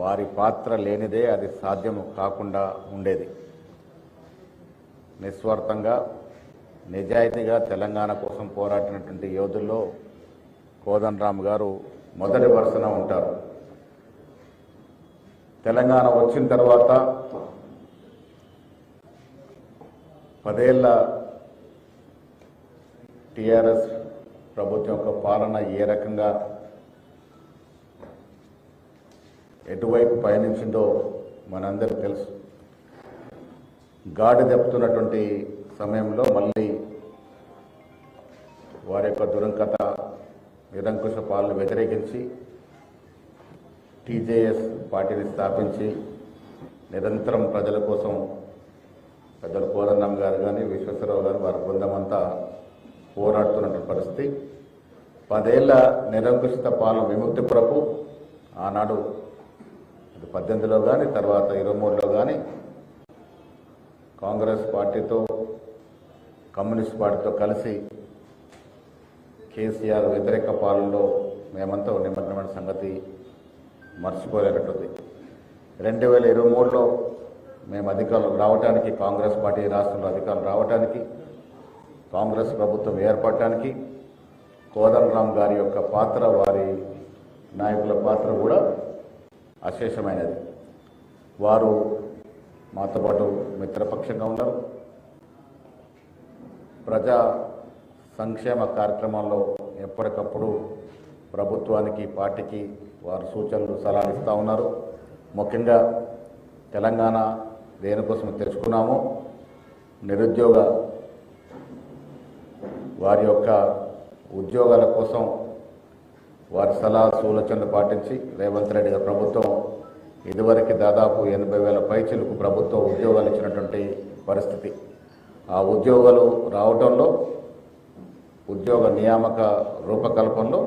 వారి పాత్ర లేనిదే అది సాధ్యం కాకుండా ఉండేది. నిస్వార్థంగా నిజాయితీగా తెలంగాణ కోసం పోరాడినటువంటి యోధుల్లో కోదండరామ్ గారు మొదటి వరుసన ఉంటారు. తెలంగాణ వచ్చిన తర్వాత పదేళ్ళ టిఆర్ఎస్ ప్రభుత్వం యొక్క పాలన ఏ రకంగా ఎటువైపు పయనించిందో మనందరికీ తెలుసు. గాడి దెబ్బతున్నటువంటి సమయంలో మళ్ళీ వారి యొక్క దురంకత నిరంకుశ పాలన వ్యతిరేకించి టీజేఎస్ పార్టీని స్థాపించి నిరంతరం ప్రజల కోసం పెద్దలు కోదండం గారు కానీ విశ్వేశ్వరరావు గారు వారి బృందం అంతా పోరాడుతున్నటువంటి పరిస్థితి. పదేళ్ళ నిరంకుశిత పాలన విముక్తి కొరకు ఆనాడు అది పద్దెనిమిదిలో కానీ తర్వాత ఇరవై మూడులో కానీ కాంగ్రెస్ పార్టీతో కమ్యూనిస్ట్ పార్టీతో కలిసి కేసీఆర్ వ్యతిరేక పాలనలో మేమంతా నిమగ్నమైన సంగతి మర్చిపోలేనట్టుంది. రెండు వేల ఇరవై మూడులో మేము అధికారులు రావడానికి కాంగ్రెస్ పార్టీ రాష్ట్రంలో అధికారులు రావడానికి కాంగ్రెస్ ప్రభుత్వం ఏర్పడటానికి కోదండరామ్ గారి యొక్క పాత్ర వారి నాయకుల పాత్ర కూడా అశేషమైనది. వారు మాతో పాటు మిత్రపక్షంగా ఉన్నారు. ప్రజా సంక్షేమ కార్యక్రమాల్లో ఎప్పటికప్పుడు ప్రభుత్వానికి పార్టీకి వారు సూచనలు సలహాలు ఇస్తూ ఉన్నారు. ముఖ్యంగా తెలంగాణ దేనికోసం తెలుసుకున్నాము. నిరుద్యోగ వారి యొక్క ఉద్యోగాల కోసం వారి సలహా సూచనలు పాటించి రేవంత్ రెడ్డి గారి ప్రభుత్వం ఇదివరకు దాదాపు ఎనభై వేల పైచిలకు ప్రభుత్వం ఉద్యోగాలు ఇచ్చినటువంటి పరిస్థితి. ఆ ఉద్యోగాలు రావటంలో ఉద్యోగ నియామక రూపకల్పనలో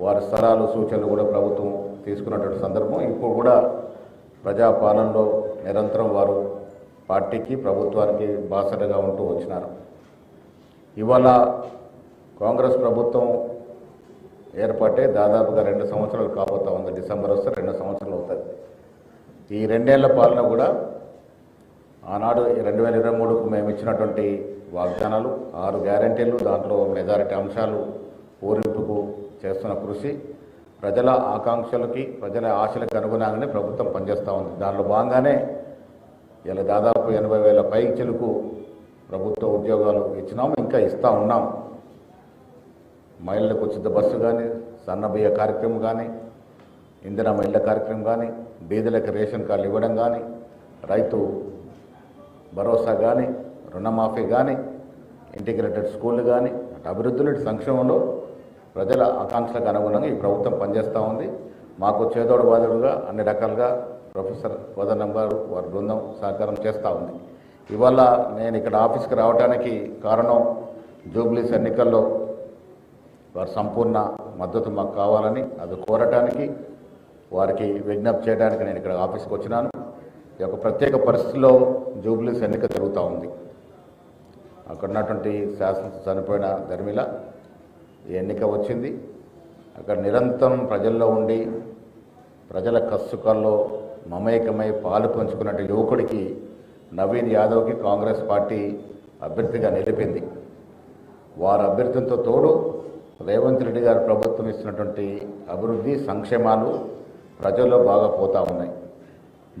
వారి సలహాలు సూచనలు కూడా ప్రభుత్వం తీసుకున్నటువంటి సందర్భం. ఇప్పుడు కూడా ప్రజాపాలనలో నిరంతరం వారు పార్టీకి ప్రభుత్వానికి బాసటగా ఉంటూ వచ్చినారు. ఇవాళ కాంగ్రెస్ ప్రభుత్వం ఏర్పాటే దాదాపుగా రెండు సంవత్సరాలు కాబోతా ఉంది. డిసెంబర్ వస్తే రెండు సంవత్సరాలు అవుతుంది ఈ రెండేళ్ళ పాలన కూడా ఆనాడు రెండు వేల ఇరవై మూడుకు మేము ఇచ్చినటువంటి వాగ్దానాలు ఆరు గ్యారంటీలు దాంట్లో మెజారిటీ అంశాలు పూరింపుకు చేస్తున్న కృషి ప్రజల ఆకాంక్షలకి ప్రజల ఆశలకు అనుగుణంగానే ప్రభుత్వం పనిచేస్తూ ఉంది. దానిలో భాగంగానే ఇలా దాదాపు ఎనభై వేల పైచలకు ప్రభుత్వ ఉద్యోగాలు ఇచ్చినాము ఇంకా ఇస్తూ ఉన్నాం. మహిళలకు ఉచిత బస్సు కానీ సన్నబియ్య కార్యక్రమం కానీ ఇందిరా మహిళ కార్యక్రమం కానీ బీదలకు రేషన్ కార్డులు ఇవ్వడం కానీ రైతు భరోసా కానీ రుణమాఫీ కానీ ఇంటిగ్రేటెడ్ స్కూళ్ళు కానీ అటు అభివృద్ధులు ఇటు సంక్షేమంలో ప్రజల ఆకాంక్షలకు అనుగుణంగా ఈ ప్రభుత్వం పనిచేస్తూ ఉంది. మాకు చేదోడు బాధుడుగా అన్ని రకాలుగా ప్రొఫెసర్ కోదండం గారు వారి బృందం సహకారం చేస్తూ ఉంది. ఇవాళ నేను ఇక్కడ ఆఫీస్కి రావడానికి కారణం జూబ్లీస్ ఎన్నికల్లో వారి సంపూర్ణ మద్దతు మాకు కావాలని అది కోరటానికి వారికి విజ్ఞప్తి చేయడానికి నేను ఇక్కడ ఆఫీస్కి వచ్చినాను. ఈ యొక్క ప్రత్యేక పరిస్థితుల్లో జూబ్లీస్ ఎన్నిక జరుగుతూ ఉంది. అక్కడ ఉన్నటువంటి శాసన చనిపోయిన ధర్మిల ఈ ఎన్నిక వచ్చింది. అక్కడ నిరంతరం ప్రజల్లో ఉండి ప్రజల కసుకల్లో మమేకమై పాలు పంచుకున్నట్టు యువకుడికి నవీన్ యాదవ్కి కాంగ్రెస్ పార్టీ అభ్యర్థిగా నిలిపింది. వారి అభ్యర్థులతో తోడు రేవంత్ రెడ్డి గారు ప్రభుత్వం ఇస్తున్నటువంటి అభివృద్ధి సంక్షేమాలు ప్రజల్లో బాగా పోతూ ఉన్నాయి.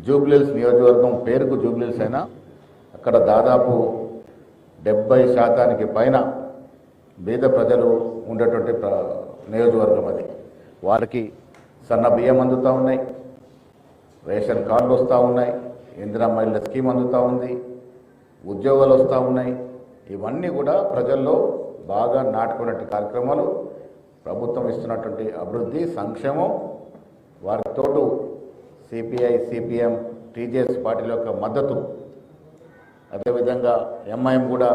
జూబ్లీల్స్ నియోజకవర్గం పేరుకు జూబ్లీల్స్ అయినా అక్కడ దాదాపు డెబ్బై శాతానికి పైన బీద ప్రజలు ఉండేటువంటి ప్ర నియోజకవర్గం అది. వారికి సన్న బియ్యం అందుతూ ఉన్నాయి. రేషన్ కార్డులు వస్తూ ఉన్నాయి. ఇందిరా మహిళ స్కీమ్ అందుతూ ఉంది. ఉద్యోగాలు వస్తూ ఉన్నాయి. ఇవన్నీ కూడా ప్రజల్లో బాగా నాటుకున్నట్టు కార్యక్రమాలు ప్రభుత్వం ఇస్తున్నటువంటి అభివృద్ధి సంక్షేమం వారితోటు సిపిఐ సిపిఎం టీజేఎస్ పార్టీల యొక్క మద్దతు. అదేవిధంగా ఎంఐఎం కూడా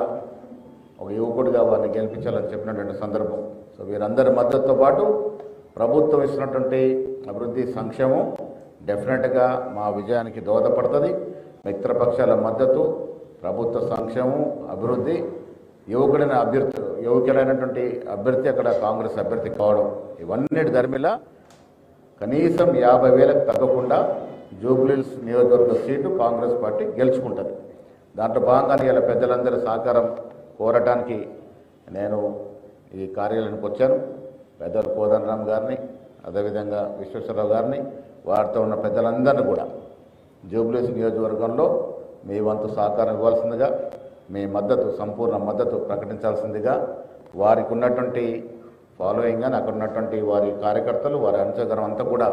ఒక యువకుడిగా వారిని గెలిపించాలని చెప్పినటువంటి సందర్భం. సో వీరందరి మద్దతుతో పాటు ప్రభుత్వం ఇస్తున్నటువంటి అభివృద్ధి సంక్షేమం డెఫినెట్గా మా విజయానికి దోహదపడుతుంది. మిత్రపక్షాల మద్దతు ప్రభుత్వ సంక్షేమం అభివృద్ధి యువకుడైన అభ్యర్థి యువకుడైనటువంటి అభ్యర్థి అక్కడ కాంగ్రెస్ అభ్యర్థి కావడం ఇవన్నీ ధర్మిలా కనీసం యాభై వేలకు తగ్గకుండా జూబ్లీస్ నియోజకవర్గ సీటు కాంగ్రెస్ పార్టీ గెలుచుకుంటుంది. దాంట్లో భాగంగానే ఇలా పెద్దలందరి సహకారం కోరటానికి నేను ఈ కార్యాలయానికి వచ్చాను. పెద్దలు కోదండరామ్ గారిని అదేవిధంగా విశ్వేశ్వరరావు గారిని వారితో ఉన్న పెద్దలందరినీ కూడా జూబ్లీస్ నియోజకవర్గంలో మీ వంతు సహకారం ఇవ్వాల్సిందిగా మీ మద్దతు సంపూర్ణ మద్దతు ప్రకటించాల్సిందిగా వారికి ఉన్నటువంటి ఫాలోయింగ్ అని అక్కడ ఉన్నటువంటి వారి కార్యకర్తలు వారి అనుచగరం అంతా కూడా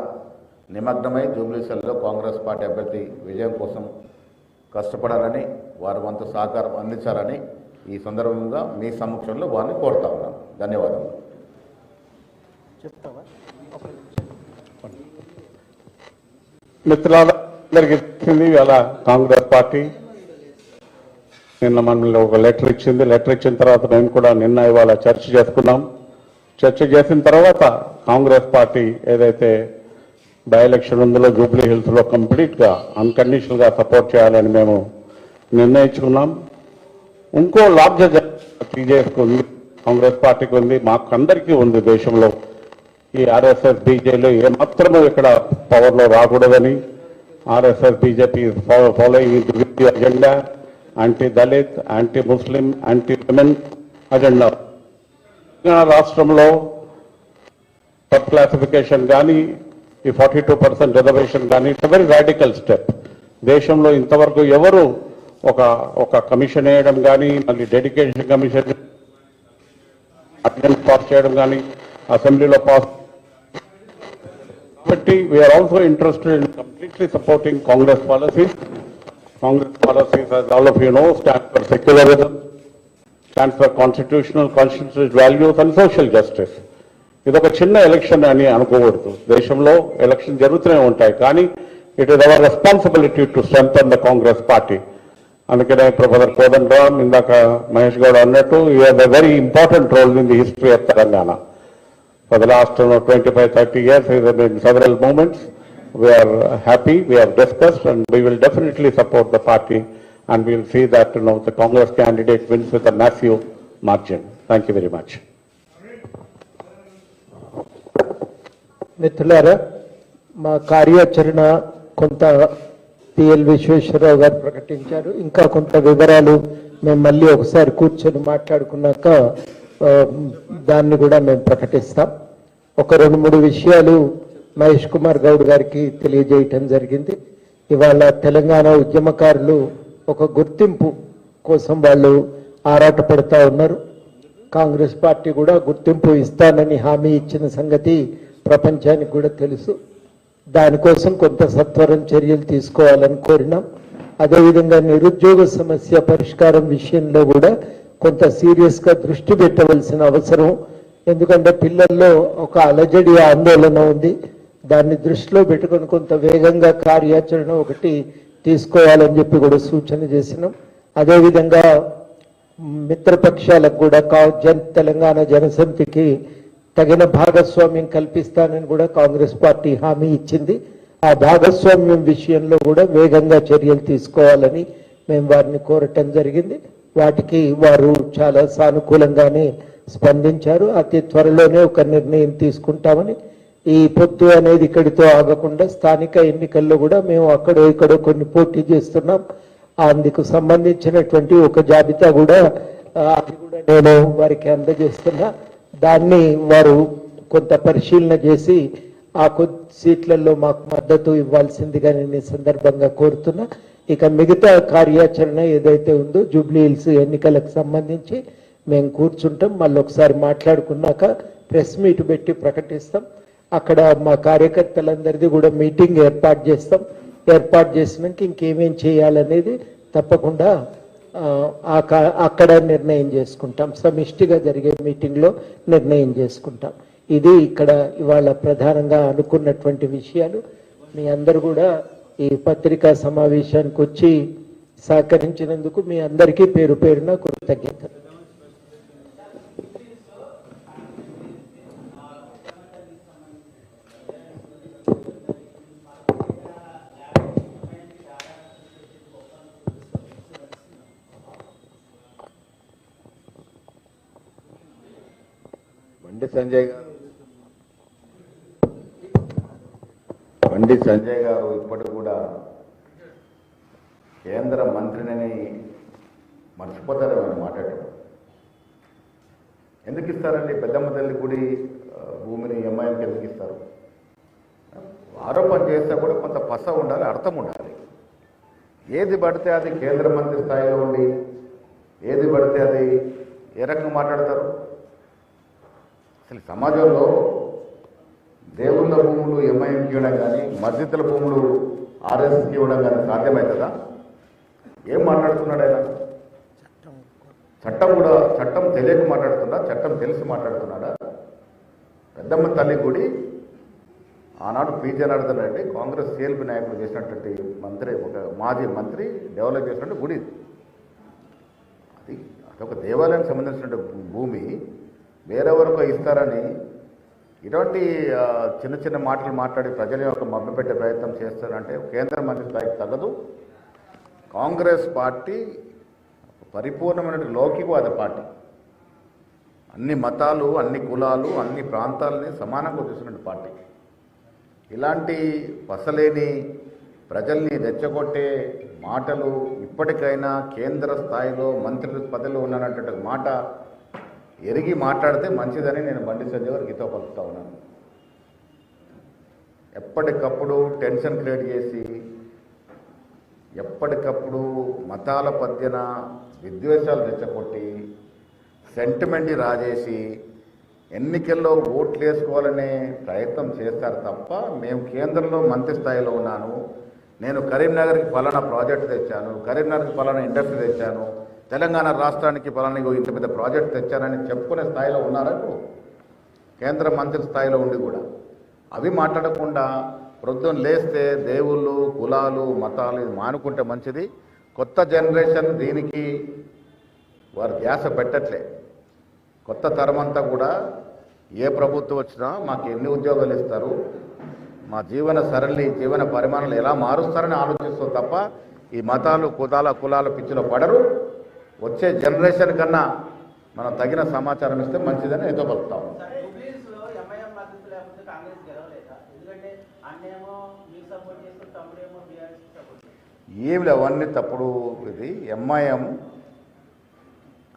నిమగ్నమై జూబ్లీసెల్లో కాంగ్రెస్ పార్టీ అభ్యర్థి విజయం కోసం కష్టపడాలని వారి వంతు సహకారం అందించాలని ఈ సందర్భంగా మీ సమక్షంలో వారిని కోరుతా ఉన్నాను. ధన్యవాదాలు మిత్రులందరికీ ఇచ్చింది ఇవాళ కాంగ్రెస్ పార్టీ నిన్న మనల్ని ఒక లెటర్ ఇచ్చింది లెటర్ ఇచ్చిన తర్వాత మేము కూడా నిన్న ఇవాళ చర్చ చేసుకున్నాం చర్చ చేసిన తర్వాత కాంగ్రెస్ పార్టీ ఏదైతే బై ఎలక్షన్ ఉందో జూబ్లీ హిల్స్లో లో అన్కండిషనల్గా గా సపోర్ట్ చేయాలని మేము నిర్ణయించుకున్నాం ఇంకో లార్జర్ టీజేఎస్కి ఉంది కాంగ్రెస్ పార్టీకి ఉంది మాకు అందరికీ ఉంది దేశంలో ఈ ఆర్ఎస్ఎస్ బీజేపీలు ఏమాత్రము ఇక్కడ పవర్లో రాకూడదని RSS BJP following agenda anti Dalit anti Muslim anti women agenda Telangana రాష్ట్రంలో సబ్ క్లాసిఫికేషన్ కానీ ఈ ఫార్టీ టూ పర్సెంట్ రిజర్వేషన్ కానీ ఇట్స్ వెరీ రాడికల్ స్టెప్ దేశంలో ఇంతవరకు ఎవరు ఒక ఒక కమిషన్ వేయడం కానీ మళ్ళీ డెడికేషన్ కమిషన్ అటెండెన్స్ పాస్ చేయడం కానీ అసెంబ్లీలో పాస్ కాబట్టి we're also interested in completely supporting Congress policies Congress policies develop of you know stand for secularism stand for constitutional constitutional values and social justice ఇది ఒక చిన్న ఎలక్షన్ అని అనుకోకూడదు. దేశంలో ఎలక్షన్ జరుగుతూనే ఉంటాయి కానీ it is our responsibility to strength the Congress party అందుకనే ప్రొఫెసర్ కోదండ రామ్ ఇందాక మహేష్ గౌడ్ అన్నట్టు ఈ have a very important role in the history of Telangana For the last you know, 25, 30 years, there movements. We are happy, we have discussed, and we will definitely support the party, and we will see that, you know, the Congress candidate wins with a massive margin. Thank you very much. మిత్రులారా మా కార్యాచరణ కొంత PL Visweswara Rao గారు ప్రకటించారు ఇంకా కొంత వివరాలు మేము మళ్ళీ ఒకసారి కూర్చొని మాట్లాడుకున్నాక దాన్ని కూడా మేము ప్రకటిస్తాం ఒక రెండు మూడు విషయాలు మహేష్ కుమార్ గౌడ్ గారికి తెలియజేయటం జరిగింది. ఇవాళ తెలంగాణ ఉద్యమకారులు ఒక గుర్తింపు కోసం వాళ్ళు ఆరాటపడతా ఉన్నారు. కాంగ్రెస్ పార్టీ కూడా గుర్తింపు ఇస్తానని హామీ ఇచ్చిన సంగతి ప్రపంచానికి కూడా తెలుసు. దానికోసం కొంత సత్వరం చర్యలు తీసుకోవాలని కోరినాం. అదేవిధంగా నిరుద్యోగ సమస్య పరిష్కారం విషయంలో కూడా కొంత సీరియస్గా దృష్టి పెట్టవలసిన అవసరం. ఎందుకంటే పిల్లల్లో ఒక అలజడి ఆందోళన ఉంది. దాన్ని దృష్టిలో పెట్టుకొని కొంత వేగంగా కార్యాచరణ ఒకటి తీసుకోవాలని చెప్పి కూడా సూచన చేసినాం. అదేవిధంగా మిత్రపక్షాలకు కూడా కా జన్ తెలంగాణ జనసమితికి తగిన భాగస్వామ్యం కల్పిస్తానని కూడా కాంగ్రెస్ పార్టీ హామీ ఇచ్చింది. ఆ భాగస్వామ్యం విషయంలో కూడా వేగంగా చర్యలు తీసుకోవాలని మేము వారిని కోరటం జరిగింది. వాటికి వారు చాలా సానుకూలంగానే స్పందించారు. అతి త్వరలోనే ఒక నిర్ణయం తీసుకుంటామని ఈ పొత్తు అనేది ఇక్కడితో ఆగకుండా స్థానిక ఎన్నికల్లో కూడా మేము అక్కడో ఇక్కడో కొన్ని పోటీ చేస్తున్నాం. అందుకు సంబంధించినటువంటి ఒక జాబితా కూడా అది కూడా నేను వారికి అందజేస్తున్నా. దాన్ని వారు కొంత పరిశీలన చేసి ఆ కొద్ది సీట్లలో మాకు మద్దతు ఇవ్వాల్సిందిగా నేను ఈ సందర్భంగా కోరుతున్నా. ఇక మిగతా కార్యాచరణ ఏదైతే ఉందో జూబ్లీ హిల్స్ ఎన్నికలకు సంబంధించి మేము కూర్చుంటాం. మళ్ళీ ఒకసారి మాట్లాడుకున్నాక ప్రెస్ మీట్ పెట్టి ప్రకటిస్తాం. అక్కడ మా కార్యకర్తలందరిది కూడా మీటింగ్ ఏర్పాటు చేస్తాం. ఏర్పాటు చేసినాక ఇంకేమేం చేయాలనేది తప్పకుండా ఆ, కా- అక్కడ నిర్ణయం చేసుకుంటాం. సమిష్టిగా జరిగే మీటింగ్లో నిర్ణయం చేసుకుంటాం. ఇది ఇక్కడ ఇవాళ ప్రధానంగా అనుకున్నటువంటి విషయాలు. మీ అందరు కూడా ఈ పత్రికా సమావేశానికి వచ్చి సహకరించినందుకు మీ అందరికీ పేరు పేరున కృతజ్ఞతలు. బండి సంజయ్ గారు. బండి సంజయ్ గారు ఇప్పటికి కూడా కేంద్ర మంత్రిని మర్చిపోతారు ఆయన మాట్లాడటం ఎందుకు ఇస్తారండి? పెద్దమ్మ తల్లి గుడి భూమిని ఎంఐఎంకి ఎందుకు ఇస్తారు? ఆరోపణ చేస్తే కూడా కొంత పస ఉండాలి అర్థం ఉండాలి. ఏది పడితే అది కేంద్ర మంత్రి స్థాయిలో ఉండి ఏది పడితే అది ఏ రకంగా మాట్లాడతారు? అసలు సమాజంలో దేవుళ్ళ భూములు ఎంఐఎంకి ఇవ్వడం కానీ మస్జిద్ల భూములు ఆర్ఎస్కి ఇవ్వడం కానీ సాధ్యమవుతుందా ఏం మాట్లాడుతున్నాడు ఆయన? చట్టం కూడా చట్టం తెలియక మాట్లాడుతున్నా చట్టం తెలిసి మాట్లాడుతున్నాడా? పెద్దమ్మ తల్లి గుడి ఆనాడు P Janardhan Reddy Congress CLP నాయకుడు చేసినటువంటి మంత్రి ఒక మాజీ మంత్రి డెవలప్ చేసినటువంటి గుడి. అది అదొక దేవాలయానికి సంబంధించినటువంటి భూమి. వేరెవరికో ఇస్తారని ఇటువంటి చిన్న చిన్న మాటలు మాట్లాడి ప్రజల యొక్క మభ్యపెట్టే ప్రయత్నం చేస్తారంటే కేంద్ర మంత్రి స్థాయికి తగదు కాంగ్రెస్ పార్టీ పరిపూర్ణమైన లౌకికవాద పార్టీ. అన్ని మతాలు అన్ని కులాలు అన్ని ప్రాంతాలని సమానంగా చూసినటువంటి పార్టీ. ఇలాంటి పసలేని ప్రజల్ని రెచ్చగొట్టే మాటలు ఇప్పటికైనా కేంద్ర స్థాయిలో మంత్రి పదవిలో ఉన్నటువంటి మాట ఎరిగి మాట్లాడితే మంచిదని నేను బండి సంజయ్ గారు గీతో పలుకుతా ఉన్నాను. ఎప్పటికప్పుడు టెన్షన్ క్రియేట్ చేసి ఎప్పటికప్పుడు మతాల పద్యన విద్వేషాలు రెచ్చగొట్టి సెంటిమెంట్ రాజేసి ఎన్నికల్లో ఓట్లు వేసుకోవాలనే ప్రయత్నం చేస్తారు తప్ప మేము కేంద్రంలో మంత్రి స్థాయిలో ఉన్నాను. నేను కరీంనగర్కి ఫలానా ప్రాజెక్ట్ తెచ్చాను కరీంనగర్కి ఫలానా ఇండస్ట్రీ తెచ్చాను. తెలంగాణ రాష్ట్రానికి పలానా ఇంత పెద్ద ప్రాజెక్ట్ తెచ్చారని చెప్పుకునే స్థాయిలో ఉన్నారా ఇప్పుడు? కేంద్ర మంత్రి స్థాయిలో ఉండి కూడా. అవి మాట్లాడకుండా ప్రభుత్వం లేస్తే దేవుళ్ళు కులాలు మతాలు ఇది మానుకుంటే మంచిది. కొత్త జనరేషన్ దీనికి వారు ధ్యాస పెట్టట్లే. కొత్త తరం అంతా కూడా ఏ ప్రభుత్వం వచ్చినా మాకు ఎన్ని ఉద్యోగాలు ఇస్తారు మా జీవన సరళి జీవన పరిమాణాలు ఎలా మారుస్తారని ఆలోచిస్తూ తప్ప ఈ మతాలు కుదాల కులాల పిచ్చిలో పడరు. వచ్చే జనరేషన్ కన్నా మనం తగిన సమాచారం ఇస్తే మంచిదని ఏదో పలుకుతాం ఏమి లేవు అవన్నీ తప్పుడు ఇది. ఎంఐఎం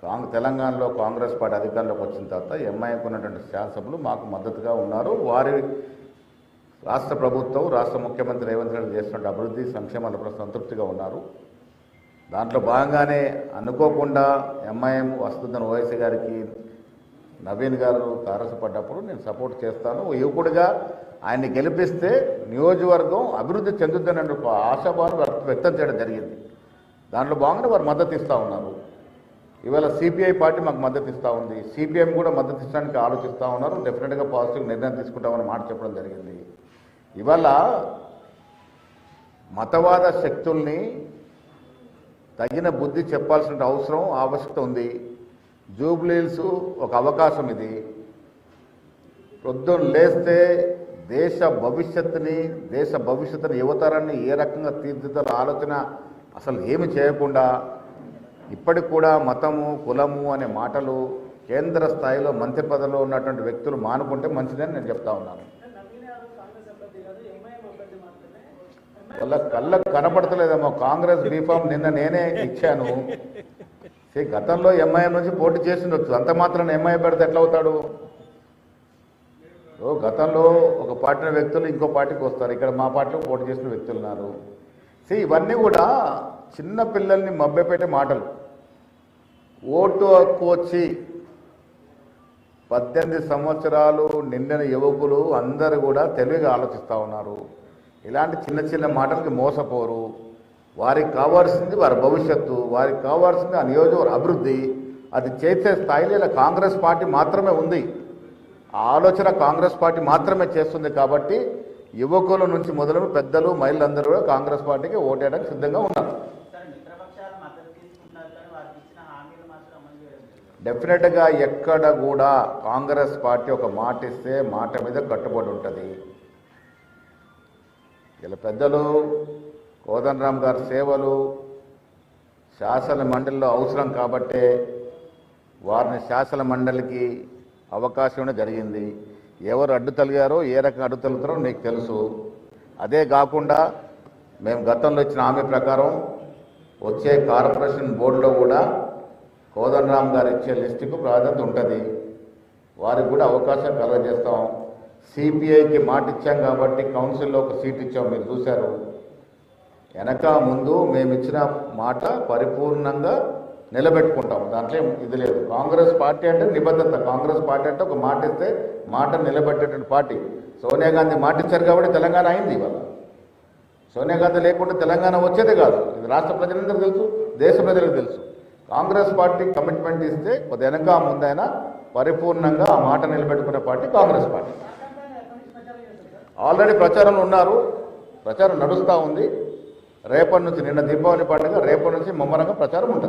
కాంగ్ తెలంగాణలో కాంగ్రెస్ పార్టీ అధికారంలోకి వచ్చిన తర్వాత ఎంఐఎంకు ఉన్నటువంటి శాసనసభ్యులు మాకు మద్దతుగా ఉన్నారు. వారి రాష్ట్ర ప్రభుత్వం రాష్ట్ర ముఖ్యమంత్రి రేవంత్ రెడ్డి చేస్తున్న అభివృద్ధి సంక్షేమాల సంతృప్తిగా ఉన్నారు. దాంట్లో భాగంగానే అనుకోకుండా ఎంఐఎం వస్తుందని ఓవైసీ గారికి నవీన్ గారు తారసపడ్డప్పుడు నేను సపోర్ట్ చేస్తాను. ఓ యువకుడిగా ఆయన్ని గెలిపిస్తే నియోజకవర్గం అభివృద్ధి చెందుతుందని ఒక ఆశాభావం వ్యక్తం చేయడం జరిగింది. దాంట్లో భాగంగా వారు మద్దతు ఇస్తూ ఉన్నారు. ఇవాళ సిపిఐ పార్టీ మాకు మద్దతు ఇస్తూ ఉంది. సిపిఎం కూడా మద్దతు ఇచ్చడానికి ఆలోచిస్తూ ఉన్నారు. డెఫినెట్గా పాజిటివ్ నిర్ణయం తీసుకుంటామని మాట చెప్పడం జరిగింది. ఇవాళ మతవాద శక్తుల్ని తగిన బుద్ధి చెప్పాల్సిన అవసరం ఆవశ్యకత ఉంది. జూబ్లీల్స్ ఒక అవకాశం ఇది. పొద్దున్న లేస్తే దేశ భవిష్యత్తుని దేశ భవిష్యత్తుని యువతరాన్ని ఏ రకంగా తీర్చిదిద్దాలో ఆలోచన అసలు ఏమి చేయకుండా ఇప్పటికి కూడా మతము కులము అనే మాటలు కేంద్ర స్థాయిలో మంత్రి పదవిలో ఉన్నటువంటి వ్యక్తులు మానుకుంటే మంచిదని నేను చెప్తా ఉన్నాను నవీన్ యాదవ్ కాంగ్రెస్ అభ్యర్థి కాదు ఎంఐఎం అభ్యర్థి మాత్రమే వాళ్ళ కళ్ళకు కనపడతలేదేమో. కాంగ్రెస్ బీఫామ్ నిన్న నేనే ఇచ్చాను. సే గతంలో ఎంఐఎం నుంచి పోటీ చేసిండొచ్చు అంత మాత్రం ఎంఐఎం పెడితే ఎట్లా అవుతాడు? ఓ గతంలో ఒక పార్టీ వ్యక్తులు ఇంకో పార్టీకి వస్తారు. ఇక్కడ మా పార్టీలో పోటీ చేసిన వ్యక్తులు ఉన్నారు. సే ఇవన్నీ కూడా చిన్న పిల్లల్ని మభ్యపెట్టే మాటలు. ఓటు హక్కు వచ్చి పద్దెనిమిది సంవత్సరాలు నిండిన యువకులు అందరూ కూడా తెలివిగా ఆలోచిస్తూ ఉన్నారు. ఇలాంటి చిన్న చిన్న మాటలకి మోసపోరు. వారికి కావాల్సింది వారి భవిష్యత్తు వారికి కావాల్సింది ఆ నియోజకవర్గ అభివృద్ధి. అది చేసే స్థాయిలో ఇలా కాంగ్రెస్ పార్టీ మాత్రమే ఉంది. ఆ ఆలోచన కాంగ్రెస్ పార్టీ మాత్రమే చేస్తుంది కాబట్టి యువకుల నుంచి మొదలు పెద్దలు మహిళలందరూ కూడా కాంగ్రెస్ పార్టీకి ఓటేయడానికి సిద్ధంగా ఉన్నారు. డెఫినెట్గా ఎక్కడ కూడా కాంగ్రెస్ పార్టీ ఒక మాట ఇస్తే మాట మీద కట్టుబడి ఉంటుంది. ఇలా పెద్దలు కోదండరామ్ గారి సేవలు శాసన మండలిలో అవసరం కాబట్టే వారిని శాసన మండలికి అవకాశం జరిగింది. ఎవరు అడ్డు తలిగారో ఏ రకంగా అడ్డు తలుగుతారో నీకు తెలుసు. అదే కాకుండా మేము గతంలో ఇచ్చిన హామీ ప్రకారం వచ్చే కార్పొరేషన్ బోర్డులో కూడా కోదండరామ్ గారు ఇచ్చే లిస్టుకు ప్రాధాన్యత ఉంటుంది. వారికి కూడా అవకాశం కలగజేస్తాం. సిపిఐకి మాట ఇచ్చాం కాబట్టి కౌన్సిల్లో ఒక సీట్ ఇచ్చాం. మీరు చూశారు. వెనక ముందు మేము ఇచ్చిన మాట పరిపూర్ణంగా నిలబెట్టుకుంటాం. దాంట్లో ఇది లేదు. కాంగ్రెస్ పార్టీ అంటే నిబద్ధత. కాంగ్రెస్ పార్టీ అంటే ఒక మాట ఇస్తే మాట నిలబెట్టేటువంటి పార్టీ. సోనియా గాంధీ మాట ఇచ్చారు కాబట్టి తెలంగాణ అయింది ఇవాళ. సోనియా గాంధీ లేకుంటే తెలంగాణ వచ్చేదే కాదు. ఇది రాష్ట్ర ప్రజలందరికీ తెలుసు దేశ ప్రజలకు తెలుసు. కాంగ్రెస్ పార్టీ కమిట్మెంట్ ఇస్తే కొద్ది వెనక ముందైనా పరిపూర్ణంగా ఆ మాట నిలబెట్టుకునే పార్టీ కాంగ్రెస్ పార్టీ. ఆల్రెడీ ప్రచారంలో ఉన్నారు. ప్రచారం నడుస్తూ ఉంది. రేపటి నుంచి నిన్న దీపావళి పండుగ రేపటి నుంచి ముమ్మరంగా ప్రచారం ఉంటుంది.